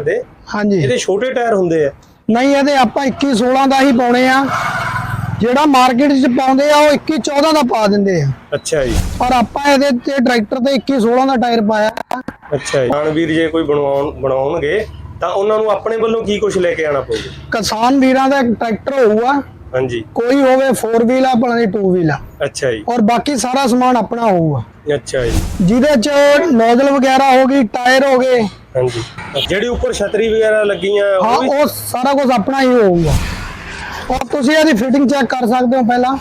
Tractor ਦੇ। ਹਾਂਜੀ। ਇਹਦੇ ਛੋਟੇ ਟਾਇਰ ਹੁੰਦੇ ਆ। ਨਹੀਂ ਇਹਦੇ ਆਪਾਂ 21 16 ਦਾ ਹੀ ਪਾਉਣੇ ਆ। ਜਿਹੜਾ ਮਾਰਕੀਟ 'ਚ ਪਾਉਂਦੇ ਆ ਉਹ 21 14 ਦਾ ਪਾ ਦਿੰਦੇ ਆ। ਅੱਛਾ ਜੀ। ਪਰ ਆਪਾਂ ਇਹਦੇ ਤੇ ਟਰੈਕਟਰ ਤੇ 21 16 ਦਾ ਟਾਇਰ ਪਾਇਆ। ਅੱਛਾ ਜੀ। ਰਣਵੀਰ ਜੇ ਕੋਈ ਬਣਵਾਉਣ ਬਣਾਉਣਗੇ ਤਾਂ ਉਹਨਾਂ ਨੂੰ ਆਪਣੇ ਵੱਲੋਂ ਕੀ ਕੁਝ ਲੈ ਕੇ ਆਣਾ ਪਊਗਾ? ਕਿਸਾਨ ਵੀਰਾਂ ਦਾ ਇੱਕ ਟਰੈਕਟਰ ਹੋਊਗਾ। ਹਾਂਜੀ। ਕੋਈ ਹੋਵੇ 4 ਵੀਲ ਆ ਭਲਾ ਦੀ 2 ਵੀਲ ਆ। ਅੱਛਾ ਜੀ। ਔਰ ਬਾਕੀ ਸਾਰਾ ਸਮਾਨ ਆਪਣਾ ਹੋਊਗਾ। ਅੱਛਾ ਜੀ। ਜਿਹਦੇ 'ਚ ਨੋਜ਼ਲ ਵਗੈਰਾ ਹੋ ਗਈ ਟਾਇਰ ਹੋ ਗਏ। ਹਾਂਜੀ। ਜਿਹੜੀ ਉੱਪਰ ਛਤਰੀ ਵਗੈਰਾ ਲੱਗੀਆਂ ਹਾਂ ਉਹ ਵੀ ਉਹ ਸਾਰਾ ਕੁਝ ਆਪਣਾ ਹੀ ਹੋਊਗਾ। ਔਰ ਤੁਸੀਂ ਇਹਦੀ ਫਿਟਿੰਗ ਚੈੱਕ ਕਰ ਸਕਦੇ ਹੋ ਪਹਿਲਾਂ।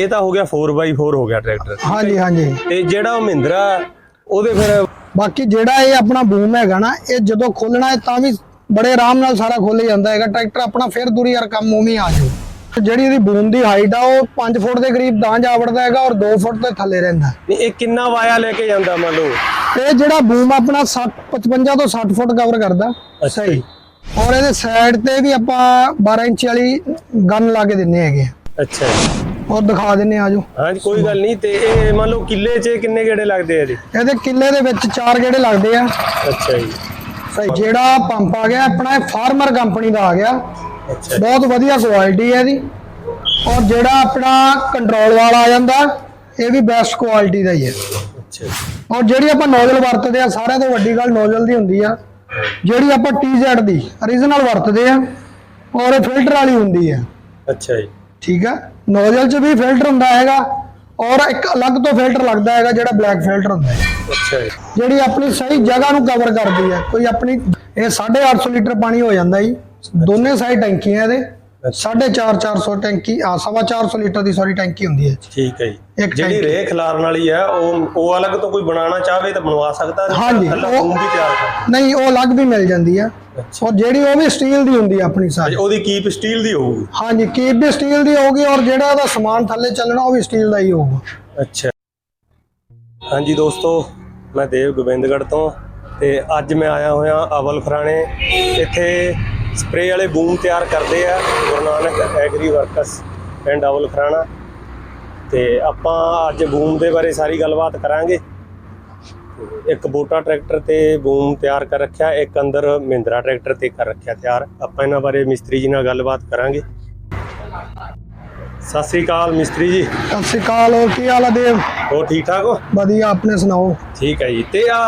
ਇਹ ਤਾਂ ਹੋ ਗਿਆ 4x4 ਹੋ ਗਿਆ ਟਰੈਕਟਰ ਹਾਂਜੀ ਹਾਂਜੀ। ਤੇ ਜਿਹੜਾ ਉਹ ਮਹਿੰਦਰਾ ਉਹਦੇ ਫਿਰ ਬਾਕੀ ਜਿਹੜਾ ਇਹ ਆਪਣਾ ਬੂਮ ਹੈਗਾ ਨਾ ਇਹ ਜਦੋਂ ਖੋਲਣਾ ਹੈ ਤਾਂ ਵੀ ਬੜੇ ਆਰਾਮ ਨਾਲ ਸਾਰਾ ਖੋਲ ਜਾਂਦਾ ਹੈਗਾ। ਟਰੈਕਟਰ ਆਪਣਾ ਫਿਰ ਦੂਰੀ ਯਾਰ ਕੰਮ ਉਵੇਂ ਆ ਜਾਊ। ਜਿਹੜੀ ਇਹਦੀ ਬੂਮ ਦੀ ਹਾਈਟ ਆ ਉਹ 5 ਫੁੱਟ ਦੇ ਕਰੀਬ ਤਾਂ ਜਾ ਵੜਦਾ ਹੈਗਾ ਔਰ 2 ਫੁੱਟ ਤੋਂ ਥੱਲੇ ਰਹਿੰਦਾ। ਨਹੀਂ ਇਹ ਕਿੰਨਾ ਵਾਇਆ ਲੈ ਕੇ ਜਾਂਦਾ ਮੰਨ ਲਓ? ਤੇ ਜਿਹੜਾ ਬੂਮ ਆਪਣਾ 60 55 ਤੋਂ 60 ਫੁੱਟ ਕਵਰ ਕਰਦਾ। ਸਹੀ। ਔਰ ਇਹਦੇ ਸਾਈਡ ਤੇ ਵੀ ਆਪਾਂ 12 ਇੰਚ ਵਾਲੀ ਗਨ ਲਾ ਕੇ ਦਿੰਨੇ ਹੈਗੇ। ਅੱਛਾ ਜੀ। ਔਰ ਦਿਖਾ ਦਿੰਨੇ ਆਜੋ। ਹਾਂਜੀ ਕੋਈ ਗੱਲ ਨਹੀਂ ਤੇ ਇਹ ਮੰਨ ਲਓ ਕਿੱਲੇ 'ਚ ਕਿੰਨੇ ਗੇੜੇ ਲੱਗਦੇ ਆ ਇਹਦੇ? ਇਹਦੇ ਕਿੱਲੇ ਦੇ ਵਿੱਚ ਚਾਰ ਗੇੜੇ ਲੱਗਦੇ ਆ। ਅੱਛਾ ਜੀ। ਸਹੀ ਜਿਹੜਾ ਪੰਪ ਆ ਗਿਆ ਆਪਣਾ ਇਹ ਫਾਰਮਰ ਕੰਪਨੀ ਦਾ ਆ ਗਿਆ। ਬਹੁਤ ਵਧੀਆ ਕੁਆਲਿਟੀ ਹੈ ਇਹਦੀ। ਔਰ ਜਿਹੜਾ ਆਪਣਾ ਕੰਟਰੋਲ ਵਾਲਾ ਆ ਜਾਂਦਾ ਇਹ ਵੀ ਬੈਸਟ ਕੁਆਲਿਟੀ ਦਾ ਹੀ ਹੈ। ਅੱਛਾ ਜੀ। ਔਰ ਜਿਹੜੀ ਆਪਾਂ ਨੋਜ਼ਲ ਵਰਤਦੇ ਆ ਸਾਰਿਆਂ ਤੋਂ ਵੱਡੀ ਗੱਲ ਨੋਜ਼ਲ ਦੀ ਹੁੰਦੀ ਆ। ਜਿਹੜੀ ਆਪਾਂ TZ ਦੀ origignal ਵਰਤਦੇ ਆ ਔਰ ਇਹ ਫਿਲਟਰ ਵਾਲੀ ਹੁੰਦੀ ਆ। ਅੱਛਾ ਜੀ। ਠੀਕ ਆ? ਨੋਜ਼ਲ 'ਚ ਵੀ ਫਿਲਟਰ ਹੁੰਦਾ ਹੈਗਾ ਔਰ ਇੱਕ ਅਲੱਗ ਤੋਂ ਫਿਲਟਰ ਲੱਗਦਾ ਹੈਗਾ ਜਿਹੜਾ ਬਲੈਕ ਫਿਲਟਰ ਹੁੰਦਾ ਹੈ। ਅੱਛਾ ਜੀ। ਜਿਹੜੀ ਆਪਣੀ ਸਹੀ ਜਗ੍ਹਾ ਨੂੰ ਕਵਰ ਕਰਦੀ ਹੈ। ਕੋਈ ਆਪਣੀ ਇਹ 850 ਲੀਟਰ ਪਾਣੀ ਹੋ ਜਾਂਦਾ ਜੀ। ਦੋਨੇ ਸਾਈਡ ਟੈਂਕੀਆਂ ਇਹਦੇ। 450 400 ਟੈਂਕੀ ਆ ਸਵਾ 400 ਲੀਟਰ ਦੀ ਸੌਰੀ ਟੈਂਕੀ ਹੁੰਦੀ ਹੈ। ਠੀਕ ਹੈ ਜੀ। ਜਿਹੜੀ। ਰੇਖ ਖਿਲਾਰਨ ਵਾਲੀ ਹੈ ਉਹ ਉਹ ਅਲੱਗ ਤੋਂ ਕੋਈ ਬਣਾਉਣਾ ਚਾਹਵੇ ਤਾਂ ਬਣਵਾ ਸਕਦਾ ਹੈ ਹਾਂਜੀ, ਉਹ- ਵੀ ਤਿਆਰ ਕਰ। ਨਹੀਂ ਉਹ ਅਲੱਗ ਵੀ ਮਿਲ ਜਾਂਦੀ ਆ। ਔਰ ਜਿਹੜੀ ਉਹ ਵੀ ਸਟੀਲ ਦੀ ਹੁੰਦੀ ਆ ਆਪਣੀ ਸਾਰੀ। ਉਹਦੀ ਕੀਪ ਸਟੀਲ ਦੀ ਹੋਊਗੀ? ਹਾਂਜੀ ਕੀਪ ਵੀ ਸਟੀਲ ਦੀ ਹੋਊਗੀ ਔਰ ਜਿਹੜਾ ਉਹਦਾ ਸਮਾਨ ਥੱਲੇ ਚੱਲਣਾ ਉਹ ਵੀ ਸਟੀਲ ਦਾ ਹੀ ਹੋਊਗਾ। ਅੱਛਾ। ਹਾਂਜੀ ਦੋਸਤੋ ਮੈਂ ਦੇਵ ਗੋਬਿੰਦਗੜ੍ਹ ਤੋਂ ਤੇ ਅੱਜ ਮੈਂ ਆਇਆ ਹੋਇਆ ਅਵਲ ਫਰਾਣੇ ਇੱਥੇ ਸਪਰੇਅ ਵਾਲੇ ਬੂਮ ਤਿਆਰ ਕਰਦੇ ਆ। ਗੁਰੂ ਨਾਨਕ ਐਗਰੀ ਵਰਕਸ ਪਿੰਡ ਅਵਲ ਫਰਾਣਾ ਤੇ ਆਪਾਂ ਅੱਜ ਬੂਮ ਦੇ ਬਾਰੇ ਸਾਰੀ ਗੱਲਬਾਤ ਕਰਾਂਗੇ। ਇੱਕ ਬੋਟਾ ਟਰੈਕਟਰ ਤੇ ਬੂਮ ਤਿਆਰ ਕਰ ਰੱਖਿਆ ਇੱਕ ਅੰਦਰ ਮਹਿੰਦਰਾ ਟਰੈਕਟਰ ਤੇ ਕਰ ਰੱਖਿਆ ਤਿਆਰ। ਆਪਾਂ ਇਹਨਾਂ ਬਾਰੇ ਮਿਸਤਰੀ ਜੀ ਨਾਲ ਗੱਲਬਾਤ ਕਰਾਂਗੇ। ਸਤਿ ਸ੍ਰੀ ਅਕਾਲ ਮਿਸਤਰੀ ਜੀ। ਸਤਿ ਸ਼੍ਰੀ ਅਕਾਲ ਹੋਰ ਕੀ ਹਾਲ ਆ ਦੇਵ? ਹੋਰ ਠੀਕ ਠਾਕ ਹੋ? ਵਧੀਆ ਆਪਣੇ ਸੁਣਾਓ? ਠੀਕ ਹੈ ਜੀ। ਤੇ ਆ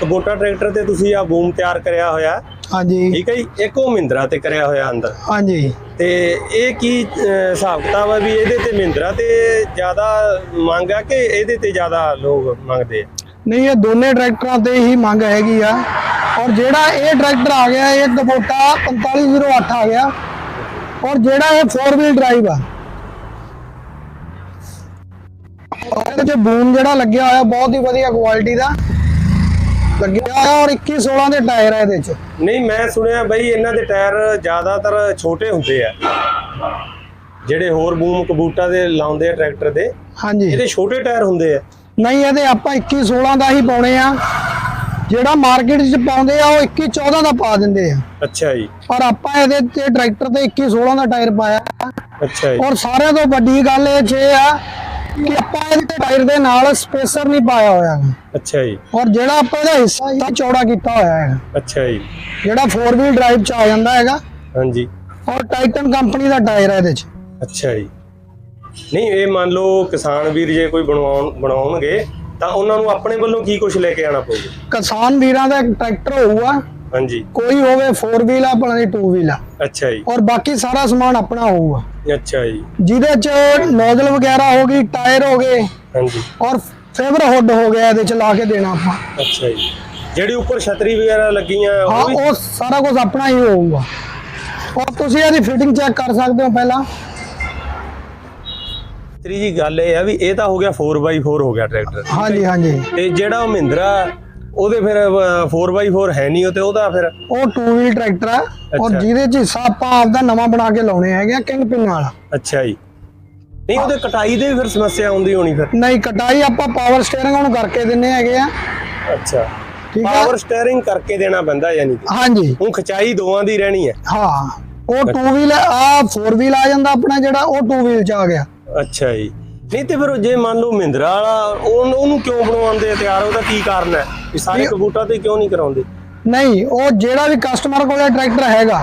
ਕਬੋਟਾ ਟਰੈਕਟਰ ਤੇ ਤੁਸੀਂ ਆ ਬੂਮ ਤਿਆਰ ਕਰਿਆ ਹੋਇਆ। ਹਾਂਜੀ। ਠੀਕ ਹੈ ਜੀ ਇੱਕ ਉਹ ਮਹਿੰਦਰਾ ਤੇ ਕਰਿਆ ਹੋਇਆ ਅੰਦਰ। ਹਾਂਜੀ। ਤੇ ਇਹ ਕੀ ਹਿਸਾਬ ਕਿਤਾਬ ਹੈ ਵੀ ਇਹਦੇ ਤੇ ਮਹਿੰਦਰਾ ਤੇ ਜ਼ਿਆਦਾ ਮੰਗ ਆ ਕਿ ਇਹਦੇ ਤੇ ਜ਼ਿਆਦਾ ਲੋਕ ਮੰਗਦੇ ਆ? ਨਹੀਂ ਇਹ ਦੋਨੇ ਟਰੈਕਟਰਾਂ ਤੇ ਹੀ ਮੰਗ ਹੈਗੀ ਆ। ਔਰ ਜਿਹੜਾ ਇਹ ਟਰੈਕਟਰ ਆ ਗਿਆ ਇਹ ਕਬੋਟਾ 4508 ਆ ਗਿਆ। ਔਰ ਜਿਹੜਾ ਇਹ 4 ਵੀਲ ਡਰਾਈਵ ਆ। ਔਰ ਇਹਦੇ ਚ ਬੂਮ ਜਿਹੜਾ ਲੱਗਿਆ ਹੋਇਆ ਬਹੁਤ ਹੀ ਵਧੀਆ ਕੁਆਲਿਟੀ ਦਾ। ਲੱਗਿਆ ਹੋਇਆ ਔਰ 21 16 ਦੇ ਟਾਇਰ ਆ ਇਹਦੇ ਚ। ਨਹੀਂ ਮੈਂ ਸੁਣਿਆ ਬਈ ਇਹਨਾਂ ਦੇ ਟਾਇਰ ਜ਼ਿਆਦਾਤਰ ਛੋਟੇ ਹੁੰਦੇ ਆ। ਜਿਹੜੇ ਹੋਰ ਬੂਮ ਕਬੂਟਾ ਦੇ ਲਾਉਂਦੇ ਆ ਟਰੈਕਟਰ ਦੇ ਹਾਂਜੀ। ਇਹਦੇ ਛੋਟੇ ਟਾਇਰ ਹੁੰਦੇ ਆ। ਨਹੀਂ ਇਹਦੇ ਆਪਾਂ 21 16 ਦਾ ਹੀ ਪਾਉਣੇ ਆ। ਜਿਹੜਾ ਮਾਰਕੀਟ 'ਚ ਪਾਉਂਦੇ ਆ ਉਹ 21 14 ਦਾ ਪਾ ਦਿੰਦੇ ਆ। ਅੱਛਾ ਜੀ। ਪਰ ਆਪਾਂ ਇਹਦੇ ਤੇ ਟਰੈਕਟਰ ਤੇ 21 16 ਦਾ ਟਾਇਰ ਪਾਇਆ। ਅੱਛਾ ਜੀ। ਔਰ ਸਾਰਿਆਂ ਤੋਂ ਵੱਡੀ ਗੱਲ ਇਹ ਇਹ ਆ ਕਿ ਆਪਾਂ ਇਹਦੇ ਟਾਇਰ ਦੇ ਨਾਲ ਸਪੇਸਰ ਨਹੀਂ ਪਾਇਆ ਹੋਇਆ ਹੈ। ਅੱਛਾ ਜੀ। ਔਰ ਜਿਹੜਾ ਆਪਾਂ ਇਹਦਾ ਹਿੱਸਾ ਹੀ ਚੌੜਾ ਕੀਤਾ ਹੋਇਆ ਹੈ। ਅੱਛਾ ਜੀ। ਜਿਹੜਾ 4 ਵੀਲ ਡਰਾਈਵ 'ਚ ਆ ਜਾਂਦਾ ਹੈਗਾ। ਹਾਂਜੀ। ਔਰ ਟਾਈਟਨ ਕੰਪਨੀ ਦਾ ਟਾਇਰ ਹੈ ਇਹਦੇ 'ਚ। ਅੱਛਾ ਜੀ। ਨਹੀਂ ਇਹ ਮੰਨ ਲਓ ਕਿਸਾਨ ਵੀਰ ਜੇ ਕੋਈ ਬਣਵਾਉਣ ਬਣਾਉਣਗੇ ਤਾਂ ਉਹਨਾਂ ਨੂੰ ਆਪਣੇ ਵੱਲੋਂ ਕੀ ਕੁਝ ਲੈ ਕੇ ਆਣਾ ਪਊਗਾ? ਕਿਸਾਨ ਵੀਰਾਂ ਦਾ ਇੱਕ ਟਰੈਕਟਰ ਹੋਊਗਾ। ਹਾਂਜੀ। ਕੋਈ ਹੋਵੇ 4 ਵੀਲ ਆ ਭਲਾ ਦੀ 2 ਵੀਲ ਆ। ਅੱਛਾ ਜੀ। ਔਰ ਬਾਕੀ ਸਾਰਾ ਸਮਾਨ ਆਪਣਾ ਹੋਊਗਾ। ਅੱਛਾ ਜੀ। ਜਿਹਦੇ 'ਚ ਨੋਜ਼ਲ ਵਗੈਰਾ ਹੋ ਗਈ ਟਾਇਰ ਹੋ ਗਏ ਹਾਂਜੀ। ਔਰ ਫੇਵਰ ਹੁੱਡ ਹੋ ਗਿਆ ਇਹਦੇ 'ਚ ਲਾ ਕੇ ਦੇਣਾ ਆਪਾਂ। ਅੱਛਾ ਜੀ। ਜਿਹੜੀ ਉੱਪਰ ਛਤਰੀ ਵਗੈਰਾ ਲੱਗੀਆਂ ਹਾਂ ਉਹ ਸਾਰਾ ਕੁਝ ਆਪਣਾ ਹੀ ਹੋਊਗਾ। ਔਰ ਤੁਸੀਂ ਇਹਦੀ ਫਿਟਿੰਗ ਚੈੱਕ ਕਰ ਸਕਦੇ ਹੋ ਪਹਿਲਾਂ। ਤਰੀ ਜੀ ਗੱਲ ਇਹ ਆ ਵੀ ਇਹ ਤਾਂ ਹੋ ਗਿਆ 4x4 ਹੋ ਗਿਆ ਟਰੈਕਟਰ ਹਾਂਜੀ ਹਾਂਜੀ। ਤੇ ਜਿਹੜਾ ਉਹ ਮਹਿੰਦਰਾ ਉਹਦੇ ਫਿਰ ਅਹ, 4x4 ਹੈ ਨਹੀਂ ਉਹ ਤੇ ਉਹਦਾ ਫਿਰ। ਉਹ 2 ਵੀਲ ਟਰੈਕਟਰ ਆ ਔਰ। ਜਿਹਦੇ 'ਚ ਹਿੱਸਾ ਆਪਾਂ ਆਪਦਾ ਨਵਾਂ ਬਣਾ ਕੇ ਲਾਉਣੇ ਹੈਗੇ ਕਿੰਗ ਪਿਨ ਵਾਲਾ। ਅੱਛਾ ਜੀ। ਨਹੀਂ ਉਹਦੇ ਕਟਾਈ ਦੇ ਵੀ ਫਿਰ ਸਮੱਸਿਆ ਆਉਂਦੀ ਹੋਣੀ ਫਿਰ। ਨਹੀਂ ਕਟਾਈ ਆਪਾਂ ਪਾਵਰ ਸਟੀਅਰਿੰਗ ਨੂੰ ਕਰਕੇ ਦਿੰਨੇ ਹੈਗੇ ਆ। ਅੱਛਾ। ਠੀਕ ਆ? ਪਾਵਰ ਸਟੀਅਰਿੰਗ ਕਰਕੇ ਦੇਣਾ ਪੈਂਦਾ ਯਾਨੀ ਹਾਂਜੀ। ਹੁਣ ਖਚਾਈ ਦੋਵਾਂ ਦੀ ਰਹਿਣੀ ਹੈ। ਹਾਂ ਉਹ 2 ਵੀਲ ਆ 4 ਵੀਲ ਆ ਜਾਂਦਾ ਆਪਣਾ ਜਿਹੜਾ ਉਹ 2 ਵੀਲ 'ਚ ਆ ਗਿਆ। ਅੱਛਾ ਜੀ। ਨਹੀਂ ਤੇ ਫਿਰ ਜੇ ਮੰਨ ਲਓ ਮਹਿੰਦਰਾ ਵਾਲਾ ਉਹ ਉਹਨੂੰ ਕਿਉਂ ਬਣਵਾਉਂਦੇ ਆ ਤਿਆਰ? ਉਹਦਾ ਕੀ ਕਾਰਨ ਹੈ? ਵੀ ਸਾਰੇ ਕਬੂਟਾ ਤੇ ਕਿਉਂ ਨਹੀਂ ਕਰਾਉਂਦੇ? ਨਹੀਂ ਉਹ ਜਿਹੜਾ ਵੀ ਕਸਟਮਰ ਕੋਲੇ ਟਰੈਕਟਰ ਹੈਗਾ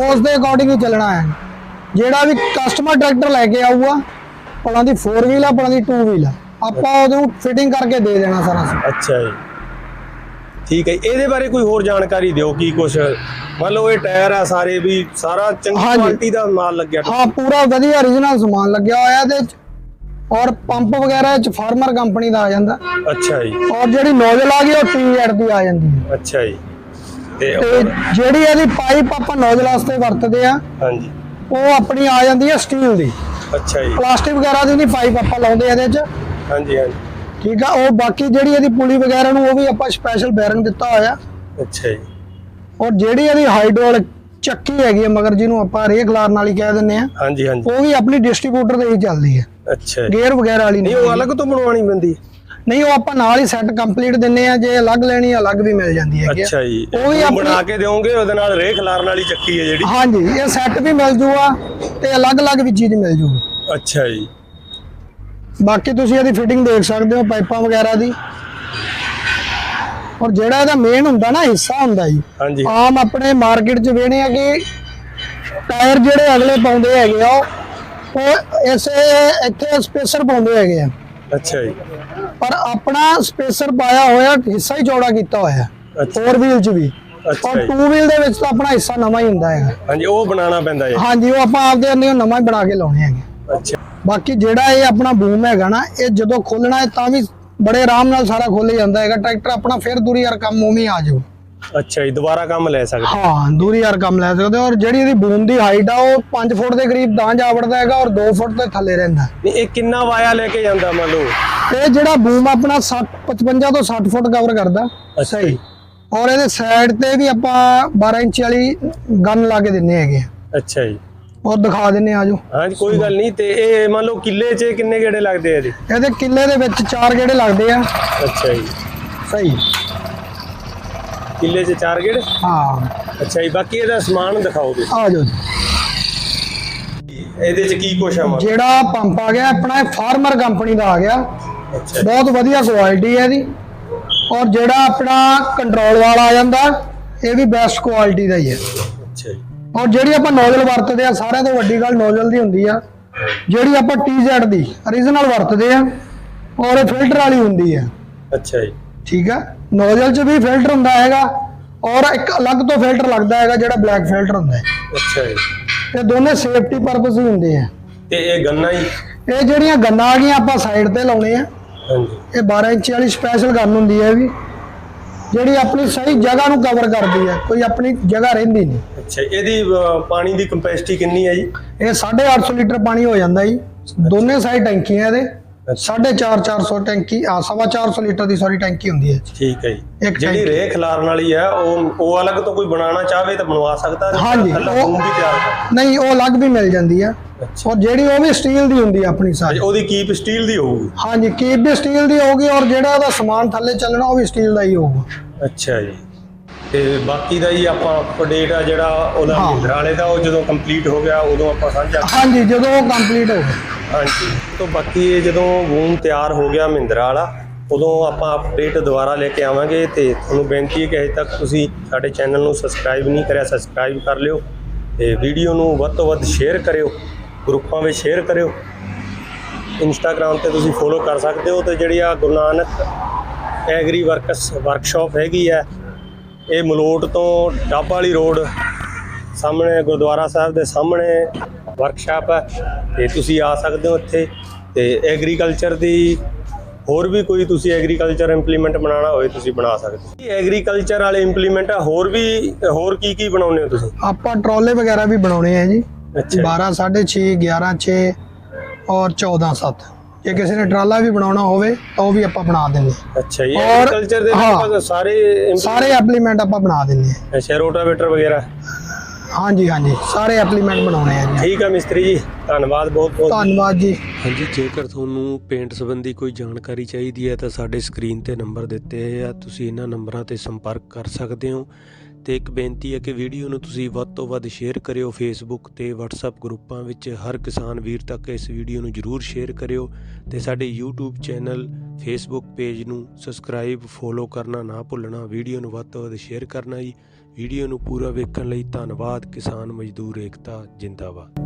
ਉਸ ਦੇ ਅਕੋਰਡਿੰਗ ਹੀ ਚੱਲਣਾ ਹੈ। ਜਿਹੜਾ ਵੀ ਕਸਟਮਰ ਟਰੈਕਟਰ ਲੈ ਕੇ ਆਊਗਾ ਉਹਨਾਂ ਦੀ 4 ਵੀਲ ਆ ਉਹਨਾਂ ਦੀ 2 ਵੀਲ ਆ। ਆਪਾਂ ਉਹਨੂੰ ਫਿਟਿੰਗ ਕਰਕੇ ਦੇ ਦੇਣਾ ਸਾਰਾ ਅੱਛਾ ਜੀ। ਠੀਕ ਹੈ ਇਹਦੇ ਬਾਰੇ ਕੋਈ ਹੋਰ ਜਾਣਕਾਰੀ ਦਿਓ ਕੀ ਕੁਛ ਮੰਨ ਲਓ ਇਹ ਟਾਇਰ ਆ ਸਾਰੇ ਵੀ ਸਾਰਾ ਚੰਗੀ। ਕੁਆਲਿਟੀ ਦਾ ਮਾਲ ਲੱਗਿਆ। ਹਾਂ ਪੂਰਾ ਵਧੀਆ origignal ਸਮਾਨ ਲੱਗਿਆ ਹੋਇਆ ਚ। ਔਰ ਪੰਪ ਵਗੈਰਾ ਚ ਫਾਰਮਰ ਕੰਪਨੀ ਦਾ ਆ ਜਾਂਦਾ। ਅੱਛਾ ਜੀ। ਔਰ ਜਿਹੜੀ ਨੋਜ਼ਲ ਆ ਗਈ ਉਹ ਟੀ ਦੀ ਆ ਜਾਂਦੀ ਹੈ। ਅੱਛਾ ਜੀ। ਤੇ ਤੇ ਜਿਹੜੀ ਇਹਦੀ ਪਾਈਪ ਆਪਾਂ ਨੋਜ਼ਲ ਵਾਸਤੇ ਵਰਤਦੇ ਆ ਹਾਂਜੀ। ਉਹ ਆਪਣੀ ਆ ਜਾਂਦੀ ਹੈ ਸਟੀਲ ਦੀ। ਅੱਛਾ ਜੀ। ਪਲਾਸਟਿਕ ਵਗੈਰਾ ਦੀ ਨਹੀਂ ਪਾਈਪ ਆਪਾਂ ਲਾਉਂਦੇ ਇਹਦੇ ਚ। ਹਾਂਜੀ ਹਾਂਜੀ। ਠੀਕ ਆ ਉਹ ਬਾਕੀ ਜਿਹੜੀ ਇਹਦੀ ਪੁਲੀ ਵਗੈਰਾ ਨੂੰ ਉਹ ਵੀ ਆਪਾਂ ਸਪੈਸ਼ਲ ਬੈਰਿੰਗ ਦਿੱਤਾ ਹੋਇਆ। ਅੱਛਾ ਜੀ। ਔਰ ਜਿਹੜੀ ਇਹਦੀ ਹਾਈਡ੍ਰੋਲਿਕ ਚੱਕੀ ਹੈਗੀ ਹੈ ਮਗਰ ਜਿਹਨੂੰ ਆਪਾਂ ਰੇਖ ਲਾਰਨ ਵਾਲੀ ਕਹਿ ਦਿੰਦੇ ਆ। ਹਾਂਜੀ ਹਾਂਜੀ। ਉਹ ਵੀ ਆਪਣੀ ਡਿਸਟ੍ਰੀਬਿਊਟਰ ਦੇ ਹੀ ਚੱਲਦੀ ਹੈ ਅੱਛਾ ਗੇਅਰ ਵਗੈਰਾ ਵਾਲੀ ਨਹੀਂ ਉਹ ਅਲੱਗ ਤੋਂ ਬਣਵਾਉਣੀ ਪੈਂਦੀ ਨਹੀਂ ਉਹ ਆਪਾਂ ਨਾਲ ਹੀ ਸੈੱਟ ਕੰਪਲੀਟ ਦਿੰਨੇ ਆ। ਜੇ ਅਲੱਗ ਲੈਣੀ ਆ, ਅਲੱਗ ਵੀ ਮਿਲ ਜਾਂਦੀ ਹੈਗੀ। ਅੱਛਾ ਜੀ। ਉਹ ਵੀ ਆਪਣੀ- ਬਣਾ ਕੇ ਦਿਓਗੇ ਉਹਦੇ ਨਾਲ ਰੇਖ ਲਾਰਨ ਵਾਲੀ ਚੱਕੀ ਹੈ ਜਿਹੜੀ? ਹਾਂਜੀ ਇਹ ਸੈੱਟ ਵੀ ਮਿਲ ਜੂਗਾ ਤੇ ਅਲੱਗ-ਅਲੱਗ ਵੀ ਚੀਜ਼ ਮਿਲ ਜੂਗੀ। ਅੱਛਾ ਜੀ। ਬਾਕੀ ਤੁਸੀਂ ਇਹਦੀ ਫਿਟਿੰਗ ਦੇਖ ਸਕਦੇ ਹੋ ਪਾਈਪਾਂ ਵਗੈਰਾ ਦੀ। ਔਰ ਜਿਹੜਾ ਇਹਦਾ ਮੇਨ ਹੁੰਦਾ ਨਾ ਹਿੱਸਾ ਹੁੰਦਾ ਜੀ ਹਾਂਜੀ। ਆਮ ਆਪਣੇ ਮਾਰਕੀਟ 'ਚ ਵੇਣੇ ਆ ਕਿ ਟਾਇਰ ਜਿਹੜੇ ਅਗਲੇ ਪਾਉਂਦੇ ਹੈਗੇ ਆ ਉਹ- ਇਸੇ ਇੱਥੇ ਸਪੇਸਰ ਪਾਉਂਦੇ ਹੈਗੇ ਆ। ਅੱਛਾ ਜੀ। ਪਰ ਆਪਣਾ ਸਪੇਸਰ ਪਾਇਆ ਹੋਇਆ ਹਿੱਸਾ ਹੀ ਚੌੜਾ ਕੀਤਾ ਹੋਇਆ 4 ਵੀਲ 'ਚ ਵੀ। ਔਰ 2 ਵੀਲ ਦੇ ਵਿੱਚ ਤਾਂ ਆਪਣਾ ਹਿੱਸਾ ਨਵਾਂ ਹੀ ਹੁੰਦਾ ਹੈਗਾ। ਹਾਂਜੀ ਉਹ ਬਣਾਉਣਾ ਪੈਂਦਾ ਜੀ। ਹਾਂਜੀ ਉਹ ਆਪਾਂ ਆਪਦੇ ਅੰਦਰ ਨਵਾਂ ਹੀ ਬਣਾ ਕੇ ਲਾਉਣੇ ਹੈਗੇ। ਅੱਛਾ। ਬਾਕੀ ਜਿਹੜਾ ਇਹ ਆਪਣਾ ਬੂਮ ਹੈਗਾ ਨਾ ਇਹ ਜਦੋਂ ਖੋਲਣਾ ਹੈ ਤਾਂ ਵੀ ਬੜੇ ਆਰਾਮ ਨਾਲ ਸਾਰਾ ਖੋਲ ਜਾਂਦਾ ਹੈਗਾ ਟਰੈਕਟਰ ਆਪਣਾ ਫਿਰ ਦੂਰੀ ਯਾਰ ਕੰਮ ਉਵੇਂ ਆ ਜਾਊ। ਅੱਛਾ ਜੀ ਦੁਬਾਰਾ ਕੰਮ ਲੈ ਸਕਦੇ? ਹਾਂ ਦੂਰੀ ਯਾਰ ਕੰਮ ਲੈ ਸਕਦੇ ਔਰ ਜਿਹੜੀ ਇਹਦੀ ਬੂਮ ਦੀ ਹਾਈਟ ਆ ਉਹ 5 ਫੁੱਟ ਦੇ ਕਰੀਬ ਤਾਂ ਜਾ ਵੜਦਾ ਹੈਗਾ ਔਰ 2 ਫੁੱਟ ਦੇ ਥੱਲੇ ਰਹਿੰਦਾ। ਨਹੀਂ ਇਹ ਕਿੰਨਾ ਵਾਇਆ ਲੈ ਕੇ ਜਾਂਦਾ ਮੰਨ ਲਓ? ਇਹ ਜਿਹੜਾ ਬੂਮ ਆਪਣਾ 60 55 ਤੋਂ 60 ਫੁੱਟ ਕਵਰ ਕਰਦਾ। ਸਹੀ। ਔਰ ਇਹਦੇ ਸਾਈਡ ਤੇ ਵੀ ਆਪਾਂ 12 ਇੰਚ ਵਾਲੀ ਗਨ ਲਾ ਕੇ ਦਿੰਨੇ ਹੈਗੇ। ਅੱਛਾ ਜੀ। ਔਰ ਦਿਖਾ ਦਿੰਨੇ ਆਜੋ। ਹਾਂਜੀ ਕੋਈ ਗੱਲ ਨਹੀਂ ਤੇ ਇਹ ਮੰਨ ਲਓ ਕਿੱਲੇ 'ਚ ਕਿੰਨੇ ਗੇੜੇ ਲੱਗਦੇ ਆ ਜੀ? ਇਹਦੇ ਕਿੱਲੇ ਦੇ ਵਿੱਚ ਚਾਰ ਗੇੜੇ ਲੱਗਦੇ ਆ। ਅੱਛਾ ਜੀ। ਸਹੀ। ਕਿੱਲੇ 'ਚ ਚਾਰ ਗੇੜੇ? ਹਾਂ। ਅੱਛਾ ਜੀ ਬਾਕੀ ਇਹਦਾ ਸਮਾਨ ਦਿਖਾਓ ਤੁਸੀਂ। ਆਜੋ। ਜੀ ਇਹਦੇ 'ਚ ਕੀ ਕੁਛ ਆ ਮੰਨ ਜਿਹੜਾ ਪੰਪ ਆ ਗਿਆ ਆਪਣਾ ਇਹ ਫਾਰਮਰ ਕੰਪਨੀ ਦਾ ਆ ਗਿਆ। ਅੱਛਾ ਜੀ। ਬਹੁਤ ਵਧੀਆ ਕੁਆਲਿਟੀ ਹੈ ਇਹਦੀ। ਔਰ ਜਿਹੜਾ ਆਪਣਾ ਕੰਟਰੋਲ ਵਾਲਾ ਆ ਜਾਂਦਾ ਇਹ ਵੀ ਬੈਸਟ ਕੁਆਲਿਟੀ ਦਾ ਹੀ ਹੈ। ਔਰ ਜਿਹੜੀ ਆਪਾਂ ਨੋਜ਼ਲ ਵਰਤਦੇ ਆ ਸਾਰਿਆਂ ਤੋਂ ਵੱਡੀ ਗੱਲ ਨੋਜ਼ਲ ਦੀ ਹੁੰਦੀ ਆ। ਜਿਹੜੀ ਆਪਾਂ TZ ਦੀ origignal ਵਰਤਦੇ ਆ ਔਰ ਇਹ ਫਿਲਟਰ ਵਾਲੀ ਹੁੰਦੀ ਹੈ ਅੱਛਾ ਜੀ। ਠੀਕ ਆ? ਨੋਜ਼ਲ 'ਚ ਵੀ ਫਿਲਟਰ ਹੁੰਦਾ ਹੈਗਾ ਔਰ ਇੱਕ ਅਲੱਗ ਤੋਂ ਫਿਲਟਰ ਲੱਗਦਾ ਹੈਗਾ ਜਿਹੜਾ ਬਲੈਕ ਫਿਲਟਰ ਹੁੰਦਾ ਹੈ। ਅੱਛਾ ਜੀ। ਇਹ ਦੋਨੇ ਸੇਫਟੀ ਪਰਪਸ ਹੀ ਹੁੰਦੇ ਆ। ਤੇ ਇਹ ਗੰਨਾ ਜੀ? ਇਹ ਜਿਹੜੀਆਂ ਗੰਨਾਂ ਆ ਗਈਆਂ ਆਪਾਂ ਸਾਈਡ ਤੇ ਲਾਉਣੇ ਆ। ਹਾਂਜੀ। ਇਹ 12 ਇੰਚ ਵਾਲੀ ਸਪੈਸ਼ਲ ਗਨ ਹੁੰਦੀ ਹੈ ਵੀ। ਜਿਹੜੀ ਆਪਣੀ ਸਹੀ ਜਗ੍ਹਾ ਨੂੰ ਕਵਰ ਕਰਦੀ ਹੈ ਕੋਈ ਆਪਣੀ ਜਗ੍ਹਾ ਰਹਿੰਦੀ ਨਹੀਂ। ਅੱਛਾ ਇਹਦੀ ਅਹ, ਪਾਣੀ ਦੀ ਕੰਪੈਸਿਟੀ ਕਿੰਨੀ ਹੈ ਜੀ? ਇਹ 850 ਲੀਟਰ ਪਾਣੀ ਹੋ ਜਾਂਦਾ ਜੀ। ਦੋਨੇ ਸਾਈਡ ਟੈਂਕੀਆਂ ਇਹਦੇ। 4.5 400 ਟੈਂਕੀ ਆ ਸਵਾ 400 ਲੀਟਰ ਦੀ ਸੌਰੀ ਟੈਂਕੀ ਹੁੰਦੀ ਹੈ। ਠੀਕ ਹੈ ਜੀ। ਜਿਹੜੀ ਟੈਂਕੀ। ਰੇਖ ਲਾਰਨ ਵਾਲੀ ਹੈ ਉਹ ਉਹ ਅਲੱਗ ਤੋਂ ਕੋਈ ਬਣਾਉਣਾ ਚਾਹਵੇ ਤਾਂ ਬਣਵਾ ਸਕਦਾ ਹੈ ਹਾਂਜੀ, ਉਹ- ਵੀ ਤਿਆਰ ਨਹੀਂ ਉਹ ਅਲੱਗ ਵੀ ਮਿਲ ਜਾਂਦੀ ਆ ਅੱਛਾ। ਔਰ ਜਿਹੜੀ ਉਹ ਵੀ ਸਟੀਲ ਦੀ ਹੁੰਦੀ ਆ ਆਪਣੀ ਸਾਰੀ। ਉਹਦੀ ਕੀਪ ਸਟੀਲ ਦੀ ਹੋਊਗੀ? ਹਾਂਜੀ ਕੀਪ ਵੀ ਸਟੀਲ ਦੀ ਹੋਊਗੀ ਔਰ ਜਿਹੜਾ ਉਹਦਾ ਸਮਾਨ ਥੱਲੇ ਚੱਲਣਾ ਉਹ ਵੀ ਸਟੀਲ ਦਾ ਹੀ ਹੋਊਗਾ। ਅੱਛਾ ਜੀ। ਤੇ ਬਾਕੀ ਦਾ ਜੀ ਆਪਾਂ ਅਪਡੇਟ ਆ ਜਿਹੜਾ ਉਹਦਾ ਹਾਂ। ਮਹਿੰਦਰਾ ਵਾਲੇ ਦਾ ਉਹ ਜਦੋਂ ਕੰਪਲੀਟ ਹੋ ਗਿਆ ਉਦੋਂ ਆਪਾਂ ਸਾਂਝਾ ਹਾਂਜੀ ਜਦੋਂ ਉਹ ਕੰਪਲੀਟ ਹੋ ਗਿਆ। ਹਾਂਜੀ। ਤੋਂ ਬਾਕੀ ਇਹ ਜਦੋਂ ਬੂਮ ਤਿਆਰ ਹੋ ਗਿਆ ਮਹਿੰਦਰਾ ਵਾਲਾ ਉਦੋਂ ਆਪਾਂ ਅਪਡੇਟ ਦੁਬਾਰਾ ਲੈ ਕੇ ਆਵਾਂਗੇ ਤੇ ਤੁਹਾਨੂੰ ਬੇਨਤੀ ਹੈ ਕਿ ਅਜੇ ਤੱਕ ਤੁਸੀਂ ਸਾਡੇ ਚੈਨਲ ਨੂੰ ਸਬਸਕ੍ਰਾਈਬ ਨਹੀਂ ਕਰਿਆ ਸਬਸਕ੍ਰਾਈਬ ਕਰ ਲਿਓ ਤੇ ਵੀਡੀਓ ਨੂੰ ਵੱਧ ਤੋਂ ਵੱਧ ਸ਼ੇਅਰ ਕਰਿਓ ਗਰੁੱਪਾਂ ਵਿੱਚ ਸ਼ੇਅਰ ਕਰਿਓ। ਇੰਸਟਾਗ੍ਰam ਤੇ ਤੁਸੀਂ ਫੋਲੋ ਕਰ ਸਕਦੇ ਹੋ ਤੇ ਜਿਹੜੀ ਆ Guru Nanak agri works workshop ਹੈਗੀ ਆ ਇਹ ਮਲੋਟ ਤੋਂ ਡੱਬ ਵਾਲੀ ਰੋਡ ਸਾਹਮਣੇ ਗੁਰਦੁਆਰਾ ਸਾਹਿਬ ਦੇ ਸਾਹਮਣੇ ਵਰਕਸ਼ਾਪ ਹੈ ਤੇ ਤੁਸੀਂ ਆ ਸਕਦੇ ਹੋ ਇੱਥੇ ਤੇ ਐਗਰੀਕਲਚਰ ਦੀ ਹੋਰ ਵੀ ਕੋਈ ਤੁਸੀਂ ਐਗਰੀਕਲਚਰ ਇੰਪਲੀਮੈਂਟ ਬਣਾਉਣਾ ਹੋਵੇ ਤੁਸੀਂ ਬਣਾ ਸਕਦੇ ਹੋ। ਐਗਰੀਕਲਚਰ ਵਾਲੇ ਇੰਪਲੀਮੈਂਟ ਆ ਹੋਰ ਵੀ ਹੋਰ ਕੀ ਕੀ ਬਣਾਉਂਦੇ ਹੋ ਤੁਸੀਂ? ਆਪਾਂ ਟਰਾਲੇ ਵਗੈਰਾ ਵੀ ਬਣਾਉਣੇ ਆ ਜੀ। ਅੱਛਾ। 12 6.5 11 6 ਔਰ 14 7 ਜੇ ਕਿਸੇ ਨੇ ਟਰਾਲਾ ਵੀ ਬਣਾਉਣਾ ਹੋਵੇ ਤਾਂ ਉਹ ਵੀ ਆਪਾਂ ਬਣਾ ਦਿੰਦੇ ਹਾਂ। ਅੱਛਾ ਜੀ ਔਰ- ਐਗਰੀਕਲਚਰ ਦੇ। ਲਗਭਗ ਸਾਰੇ ਸਾਰੇ ਐਪਲੀਮੈਂਟ ਆਪਾਂ ਬਣਾ ਦਿੰਦੇ ਹਾਂ। ਅੱਛਾ ਰੋਟਾਵੇਟਰ ਵਗੈਰਾ? ਹਾਂਜੀ ਹਾਂਜੀ ਸਾਰੇ ਐਪਲੀਮੈਂਟ ਬਣਾਉਣੇ ਆ ਜੀ। ਠੀਕ ਆ ਮਿਸਤਰੀ ਜੀ ਧੰਨਵਾਦ ਬਹੁਤ ਬਹੁਤ। ਧੰਨਵਾਦ ਜੀ। ਹਾਂਜੀ ਜੇਕਰ ਤੁਹਾਨੂੰ ਪੇਂਟ ਸੰਬੰਧੀ ਕੋਈ ਜਾਣਕਾਰੀ ਚਾਹੀਦੀ ਹੈ ਤਾਂ ਸਾਡੇ ਸਕਰੀਨ ਤੇ ਨੰਬਰ ਦਿੱਤੇ ਆ। ਤੁਸੀਂ ਇਹਨਾਂ ਨੰਬਰਾਂ ਤੇ ਸੰਪਰਕ ਕਰ ਸਕਦੇ ਹੋ। ਤੇ ਇੱਕ ਬੇਨਤੀ ਹੈ ਕਿ ਵੀਡੀਓ ਨੂੰ ਤੁਸੀਂ ਵੱਧ ਤੋਂ ਵੱਧ ਸ਼ੇਅਰ ਕਰਿਓ ਫੇਸਬੁੱਕ ਤੇ WhatsApp ਗਰੁੱਪਾਂ ਵਿੱਚ। ਹਰ ਕਿਸਾਨ ਵੀਰ ਤੱਕ ਇਸ ਵੀਡੀਓ ਨੂੰ ਜਰੂਰ ਸ਼ੇਅਰ ਕਰਿਓ ਤੇ ਸਾਡੇ YouTube ਚੈਨਲ ਫੇਸਬੁੱਕ ਪੇਜ ਨੂੰ ਸਬਸਕ੍ਰਾਈਬ ਫੋਲੋ ਕਰਨਾ ਨਾ ਭੁੱਲਣਾ, ਵੀਡੀਓ ਨੂੰ ਵੱਧ ਤੋਂ ਵੱਧ ਸ਼ੇਅਰ ਕਰਨਾ ਜੀ। ਵੀਡੀਓ ਨੂੰ ਪੂਰਾ ਵੇਖਣ ਲਈ ਧੰਨਵਾਦ, ਕਿਸਾਨ ਮਜ਼ਦੂਰ ਏਕਤਾ, ਜਿੰਦਾਬਾਦ।